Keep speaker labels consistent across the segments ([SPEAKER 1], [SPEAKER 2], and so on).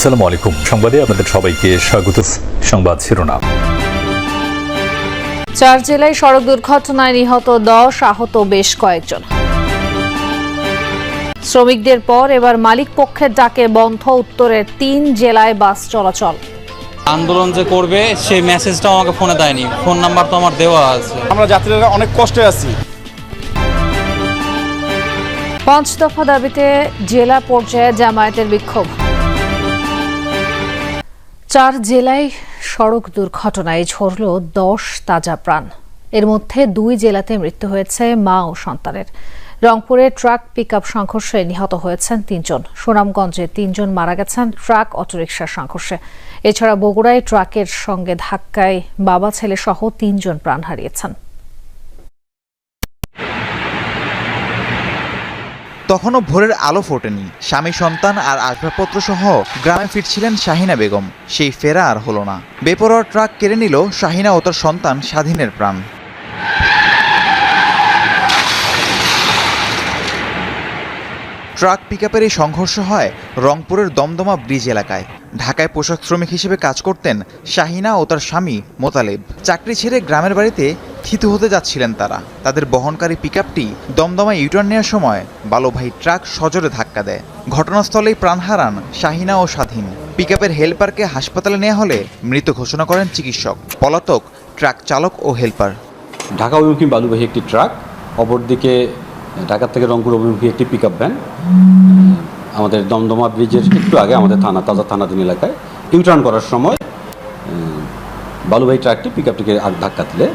[SPEAKER 1] আসসালামু আলাইকুম। সংবাদে আপনাদের সবাইকে স্বাগত। সংবাদ শিরোনাম।
[SPEAKER 2] চার জেলায় সড়ক দুর্ঘটনায় নিহত দশ আহত বেশ কয়েকজন। শ্রমিকদের পর এবার মালিক পক্ষের ডাকে বন্ধ উত্তরের তিন জেলায় বাস চলাচল।
[SPEAKER 3] আন্দোলন যে করবে সেই মেসেজটাও আমাকে ফোনে দেয়নি। ফোন নাম্বার তো আমার দেওয়া আছে।
[SPEAKER 4] আমরা যাত্রীরা অনেক কষ্টে আছি।
[SPEAKER 2] পাঁচ দফা দাবিতে জেলা পর্যায়ে জামায়াতের বিক্ষোভ। চার জেলায় সড়ক দুর্ঘটনায় ঝরল দশ তাজা প্রাণ। এর মধ্যে দুই জেলাতে মৃত্যু হয়েছে মা ও সন্তানের। রংপুরে ট্রাক পিকআপ সংঘর্ষে নিহত হয়েছেন তিনজন। সুনামগঞ্জে তিনজন মারা গেছেন ট্রাক অটোরিকশার সংঘর্ষে। এছাড়া বগুড়ায় ট্রাকের সঙ্গে ধাক্কায় বাবা, ছেলে সহ তিনজন প্রাণ হারিয়েছেন।
[SPEAKER 5] তখনও ভোরের আলো ফোটেনি। স্বামী সন্তান আর আসবাবপত্র সহ গ্রামে ফিরছিলেন শাহিনা বেগম। সেই ফেরা আর হলো না। বেপরোয়া ট্রাক কেড়ে নিল শাহিনা ও তার সন্তান স্বাধীনের প্রাণ। ট্রাক পিকআপের এই সংঘর্ষ হয় রংপুরের দমদমা ব্রিজ এলাকায়। ঢাকায় পোশাক শ্রমিক হিসেবে কাজ করতেন শাহিনা ও তার স্বামী মোতালেব। চাকরি ছেড়ে গ্রামের বাড়িতে থিতু হতে যাচ্ছিলেন তারা। তাদের বহনকারী পিকআপটি দমদমা ইউটার্ন নেওয়ার সময় বালুভাই ট্রাক সজোরে ধাক্কা দেয়। ঘটনাস্থলেই প্রাণ হারান শাহিনা ও স্বাধীন। পিকআপের হেলপারকে হাসপাতালে নেওয়া হলে মৃত ঘোষণা করেন চিকিৎসক, পলাতক, ট্রাক চালক ও হেলপার।
[SPEAKER 6] ঢাকা অভিমুখী বালুবাহী একটি ট্রাক, অপরদিকে ঢাকা থেকে রংপুর অভিমুখী একটি পিক ভ্যান। আমাদের দমদমা ব্রিজের একটু আগে আমাদের থানা, তাজা থানাধীন এলাকায় ইউটার্ন করার সময় বালুবাহী ট্রাকটি পিক আপটিকে ধাক্কা দিলে।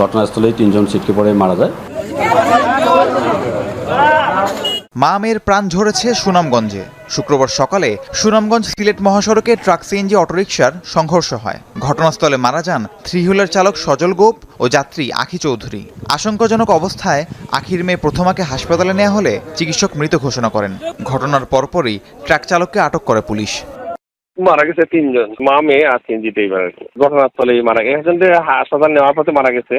[SPEAKER 6] ঘটনাস্থলেই তিনজন ছিটকে পড়ে মারা যায়।
[SPEAKER 5] মা মেয়ের প্রাণ ঝরেছে সুনামগঞ্জে। শুক্রবার সকালে সুনামগঞ্জ সিলেট মহাসড়কে ট্রাক সিএনজি অটোরিকশার সংঘর্ষ হয়। ঘটনাস্থলে মারা যান থ্রি হুইলার চালক সজল গোপ ও যাত্রী আখি চৌধুরী। আশঙ্কাজনক অবস্থায় আখির মেয়ে প্রথমাকে হাসপাতালে নেওয়া হলে চিকিৎসক মৃত ঘোষণা করেন। ঘটনার পরপরই ট্রাক চালককে আটক করে পুলিশ।
[SPEAKER 7] মারা গেছে তিনজন। মা মেয়ে আর আর কি। ঘটনাস্থলে মারা গেছে। একজনকে হাসপাতাল নেওয়ার পথে মারা গেছে।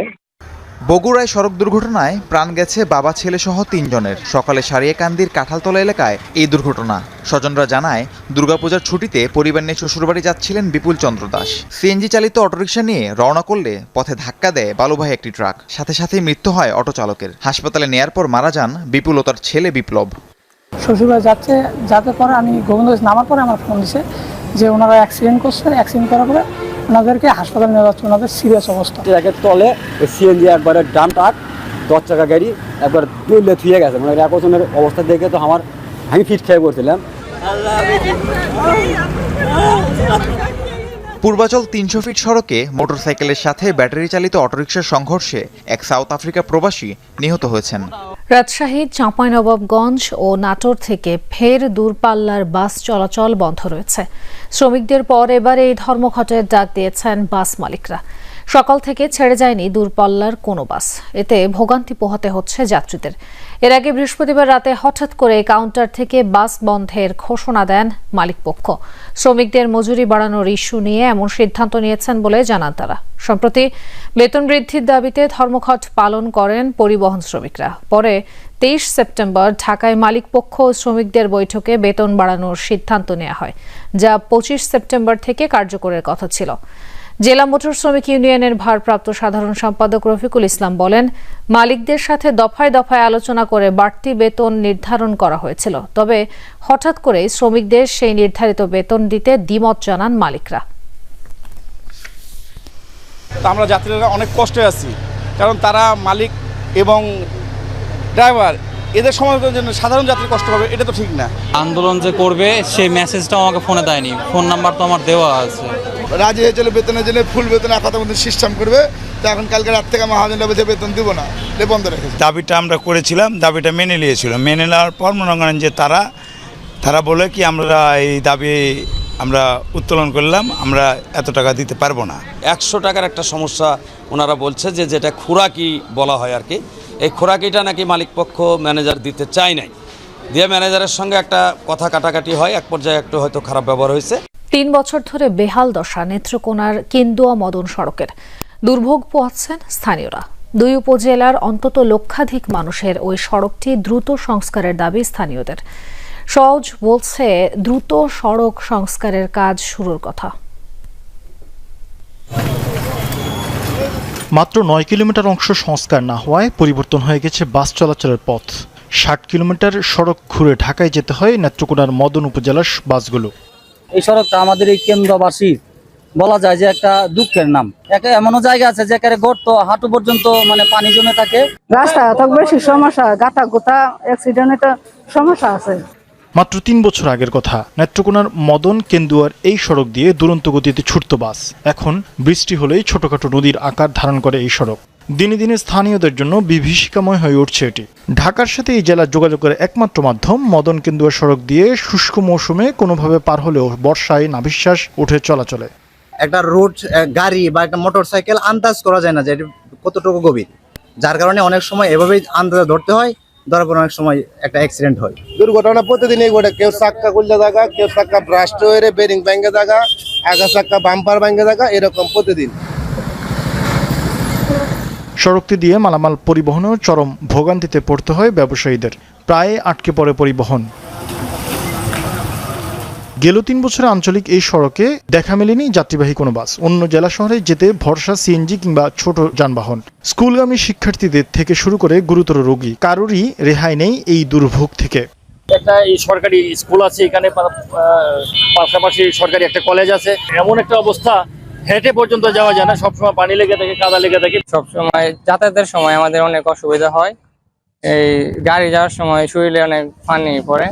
[SPEAKER 5] বগুড়ায় সড়ক দুর্ঘটনায় প্রাণ গেছে বাবা ছেলে সহ তিনজনের। সকালে সারিয়াকান্দির কাঁঠালতলা এলাকায় এই দুর্ঘটনা। স্বজনরা জানায় দুর্গাপূজার ছুটিতে পরিবার নিয়ে শ্বশুরবাড়ি যাচ্ছিলেন বিপুল চন্দ্র দাস। সিএনজি চালিত অটোরিকশা নিয়ে রওনা করলে পথে ধাক্কা দেয় বালুভাই একটি ট্রাক। সাথে সাথেই মৃত্যু হয় অটো চালকের। হাসপাতালে নেয়ার পর মারা যান বিপুল ও তার ছেলে বিপ্লব।
[SPEAKER 8] শ্বশুরবাড়ি যাচ্ছে যাতে পরে আমি গোবিন্দ নামার পরে আমার ফোন দিছে। যে ওনারা অ্যাক্সিডেন্ট করছে অ্যাক্সিডেন্ট করার পরে ওনাদেরকে হাসপাতালে নিয়ে যাচ্ছে ওনাদের সিরিয়াস অবস্থা।
[SPEAKER 9] ট্রাকের তলে সিএনজি একবারে ডাম ট্রাক দশ চাকা গাড়ি একবার দুলে থুয়ে গেছে। মানে একজনের অবস্থা দেখে তো আমার আমি ফিট খেয়ে পড়ছিলাম।
[SPEAKER 5] পূর্বাচল তিনশো ফিট সড়কে মোটরসাইকেলের সাথে ব্যাটারি চালিত অটোরিকশার সংঘর্ষে এক সাউথ আফ্রিকা প্রবাসী নিহত হয়েছেন।
[SPEAKER 2] রাজশাহী, চাঁপাইনবাবগঞ্জ ও নাটোর থেকে ফের দূরপাল্লার বাস চলাচল বন্ধ রয়েছে। শ্রমিকদের পর এবার এই ধর্মঘটের ডাক দিয়েছেন বাস মালিকরা। সকাল থেকে ছেড়ে যায়নি দূরপাল্লার কোনো বাস। এতে ভোগান্তি পোহাতে হচ্ছে যাত্রীদের। এর আগে বৃহস্পতিবার রাতে হঠাৎ করে কাউন্টার থেকে বাস বন্ধের ঘোষণা দেন মালিকপক্ষ। শ্রমিকদের মজুরি বাড়ানোর ইস্যু নিয়ে এমন সিদ্ধান্ত নিয়েছেন বলে জানান তারা। সম্প্রতি বেতন বৃদ্ধির দাবিতে ধর্মঘট পালন করেন পরিবহন শ্রমিকরা। পরে তেইশ সেপ্টেম্বর ঢাকায় মালিকপক্ষ শ্রমিকদের বৈঠকে বেতন বাড়ানোর সিদ্ধান্ত নেওয়া হয়, যা পঁচিশ সেপ্টেম্বর থেকে কার্যকরের কথা ছিল। জেলা মোটর শ্রমিক ইউনিয়নের ভারপ্রাপ্ত সাধারণ সম্পাদক রফিকুল ইসলাম বলেন মালিকদের সাথে দফায় দফায় আলোচনা করে বাড়তি বেতন নির্ধারণ করা হয়েছিল। তবে হঠাৎ করে শ্রমিকদের সেই নির্ধারিত বেতন দিতে দ্বিমত জানান মালিকরা।
[SPEAKER 4] তা আমরা যাত্রীরা অনেক কষ্টে আছি কারণ তারা মালিক এবং ড্রাইভার এদের সমাজের জন্য সাধারণ যাত্রী কষ্ট পাবে এটা তো ঠিক না।
[SPEAKER 3] আন্দোলন যে করবে সেই মেসেজটাও আমাকে ফোনে দেয়নি। ফোন নাম্বার তো আমার দেওয়া আছে।
[SPEAKER 10] রাজি হয়েছিল বেতনের জন্য ফুল বেতন এক কথা মতো সিস্টেম করবে। তো এখন কালকে রাত থেকে মহাজনরা বলছে বেতন দিব না এ বন্ধ রেখেছে
[SPEAKER 11] দাবিটা আমরা করেছিলাম দাবিটা মেনে নিয়েছিল। মেনে নেওয়ার পর মনে করেন যে তারা তারা বলে কি আমরা এই দাবি আমরা উত্তোলন করলাম আমরা এত টাকা দিতে পারব না।
[SPEAKER 12] একশো টাকার একটা সমস্যা ওনারা বলছে যে যেটা খোরাকি বলা হয় আর কি। এই খোরাকিটা নাকি মালিকপক্ষ ম্যানেজার দিতে চায় নাই। দিয়ে ম্যানেজারের সঙ্গে একটা কথা কাটাকাটি হয় এক পর্যায়ে একটু হয়তো খারাপ ব্যবহার হয়েছে।
[SPEAKER 2] তিন বছর ধরে বেহাল দশা নেত্রকোনার কেন্দুয়া মদন সড়কের। দুর্ভোগ পোহাচ্ছেন স্থানীয়রা। দুই উপজেলার অন্তত লক্ষাধিক মানুষের ওই সড়কটি দ্রুত সংস্কারের দাবি স্থানীয়দের। সহজ বলছে, দ্রুত সড়ক সংস্কারের কাজ শুরুর কথা।
[SPEAKER 13] মাত্র নয় কিলোমিটার অংশ সংস্কার না হওয়ায় পরিবর্তন হয়ে গেছে বাস চলাচলের পথ। ষাট কিলোমিটার সড়ক ঘুরে ঢাকায় যেতে হয় নেত্রকোনার মদন উপজেলার বাসগুলো।
[SPEAKER 9] এই সড়কটা আমাদের এই কেন্দ্রবাসীর বলা যায় যে একটা দুঃখের নাম। একটা এমনও জায়গা আছে যেখানে গর্ত হাঁটু পর্যন্ত মানে পানি জমে থাকে।
[SPEAKER 8] রাস্তা বেশি সমস্যা গাতা গোতা অ্যাক্সিডেন্টে সমস্যা আছে।
[SPEAKER 13] মাত্র তিন বছর আগের কথা নেত্রকোনার মদন কেন্দুয়ার এই সড়ক দিয়ে দুরন্ত গতিতে ছুটত বাস। এখন বৃষ্টি হলেই ছোটখাটো নদীর আকার ধারণ করে এই সড়ক। দিনে দিনে স্থানীয়দের জন্য বিভীষিকাময় হয়ে উঠছে এটি। ঢাকার সাথে এই জেলার যোগাযোগের একমাত্র মাধ্যম মদন কেন্দুয়া সড়ক দিয়ে শুষ্ক মৌসুমে কোনোভাবে পার হলেও বর্ষায় নাভিশ্বাস উঠে চলাচলে।
[SPEAKER 14] একটা রোড গাড়ি বা একটা মোটর সাইকেল আন্দাজ করা যায় না যে এটা কতটুকু গভীর। যার কারণে অনেক সময় এভাবেই আন্দাজ ধরতে হয় ধরার পর অনেক সময় একটা অ্যাক্সিডেন্ট হয়।
[SPEAKER 10] দুর্ঘটনা ঘটে। কেউ চাক্কা কেউ চাক্কা ব্রাস্ট হয়ে বেরিং ব্যাঙ্গে জায়গা আগা চাক্কা বাম্পার ব্যাঙ্গে এরকম প্রতিদিন।
[SPEAKER 13] সড়কটি দিয়ে মালামাল পরিবহনেও চরম ভোগান্তিতে পড়তে হয় ব্যবসায়ীদের। প্রায় আটকে পড়ে পরিবহন। গেল তিন বছরে আঞ্চলিক এই সড়কে দেখা মেলেনি যাত্রীবাহী কোনো বাস। অন্য জেলা শহরে যেতে ভরসা সিএনজি কিংবা ছোট যানবাহন। স্কুলগামী শিক্ষার্থীদের থেকে শুরু করে গুরুতর রোগী। কারোরই রেহাই নেই এই দুর্ভোগ থেকে।
[SPEAKER 9] একটা এই সরকারি স্কুল আছে, এখানে পাশাপাশি সরকারি একটা কলেজ আছে। এমন একটা অবস্থা হেঁটে পর্যন্ত যাওয়া যায় না সবসময় পানি লেগে থাকে কাদা লেগে থাকে।
[SPEAKER 3] সবসময় যাতায়াতের সময় আমাদের অনেক অসুবিধা হয়। এই গাড়ি যাওয়ার সময় শরীরে অনেক পানি পড়ে।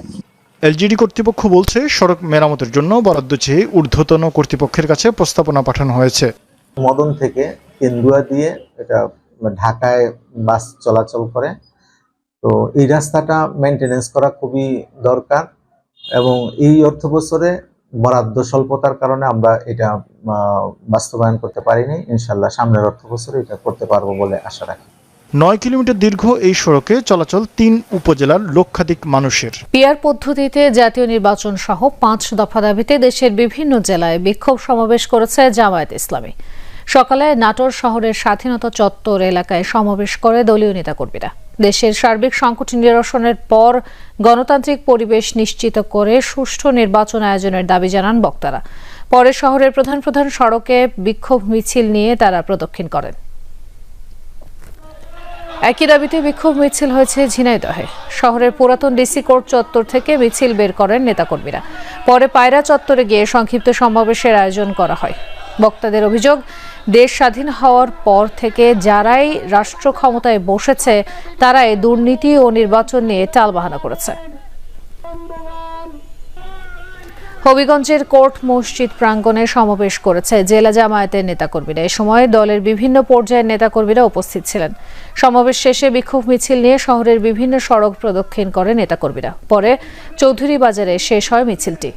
[SPEAKER 13] এলজিডি কর্তৃপক্ষ বলছে সড়ক মেরামতের জন্য বরাদ্দ চেয়ে ঊর্ধ্বতন কর্তৃপক্ষের কাছে প্রস্তাবনা পাঠানো হয়েছে।
[SPEAKER 14] মদন থেকে কেন্দুয়া দিয়ে এটা ঢাকায় বাস চলাচল করে। তো এই রাস্তাটা মেনটেনেন্স করা খুবই দরকার এবং এই অর্থ বছরে বরাদ্দ স্বল্পতার কারণে আমরা এটা আহ, বাস্তবায়ন করতে পারিনি। ইনশাল্লাহ সামনের অর্থ বছরে এটা করতে পারব বলে আশা রাখি।
[SPEAKER 13] নয় কিলোমিটার দীর্ঘ এই সড়কে চলাচল তিন উপজেলার লক্ষাধিক মানুষের।
[SPEAKER 2] পিয়ার পদ্ধতিতে জাতীয় নির্বাচন সহ পাঁচ দফা দাবিতে দেশের বিভিন্ন জেলায় বিক্ষোভ সমাবেশ করেছে জামায়াত ইসলামী। সকালে নাটোর শহরের স্বাধীনতা চত্বর এলাকায় সমাবেশ করে দলীয় নেতা নেতাকর্মীরা। দেশের সার্বিক সংকট নিরসনের পর গণতান্ত্রিক পরিবেশ নিশ্চিত করে সুষ্ঠু নির্বাচন আয়োজনের দাবি জানান বক্তারা। পরে শহরের প্রধান প্রধান সড়কে বিক্ষোভ মিছিল নিয়ে তারা প্রদক্ষিণ করেন। একই দাবিতে বিক্ষোভ মিছিল হয়েছে ঝিনাইদহে। শহরের পুরাতন ডিসি কোর্ট চত্বর থেকে মিছিল বের করেন নেতাকর্মীরা। পরে পায়রা চত্বরে গিয়ে সংক্ষিপ্ত সমাবেশের আয়োজন করা হয়। বক্তাদের অভিযোগ, দেশ স্বাধীন হওয়ার পর থেকে যারাই রাষ্ট্র ক্ষমতায় বসেছে, তারাই দুর্নীতি ও নির্বাচন নিয়ে টালবাহানা করেছে। হবিগঞ্জের কোর্ট মসজিদ প্রাঙ্গণে সমাবেশ করেছে জেলা জামায়াতের নেতাকর্মীরা। এ সময় দলের বিভিন্ন পর্যায়ের নেতাকর্মীরা উপস্থিত ছিলেন। সমাবেশ শেষে বিক্ষোভ মিছিল নিয়ে শহরের বিভিন্ন সড়ক প্রদক্ষিণ করে নেতাকর্মীরা। পরে চৌধুরী বাজারে শেষ হয় মিছিলটি।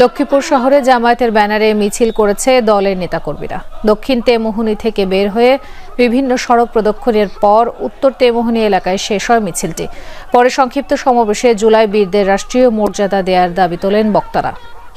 [SPEAKER 2] লক্ষ্মীপুর শহরে জামায়াতের ব্যানারে মিছিল করেছে দলের নেতাকর্মীরা। দক্ষিণ তেমোহনি থেকে বের হয়ে বিভিন্ন সড়ক প্রদক্ষিণের পর উত্তর তেমোহনি এলাকায় শেষ হয় মিছিলটি। পরে সংক্ষিপ্ত সমাবেশে জুলাই বীরদের রাষ্ট্রীয় মর্যাদা দেওয়ার দাবি তোলেন বক্তারা।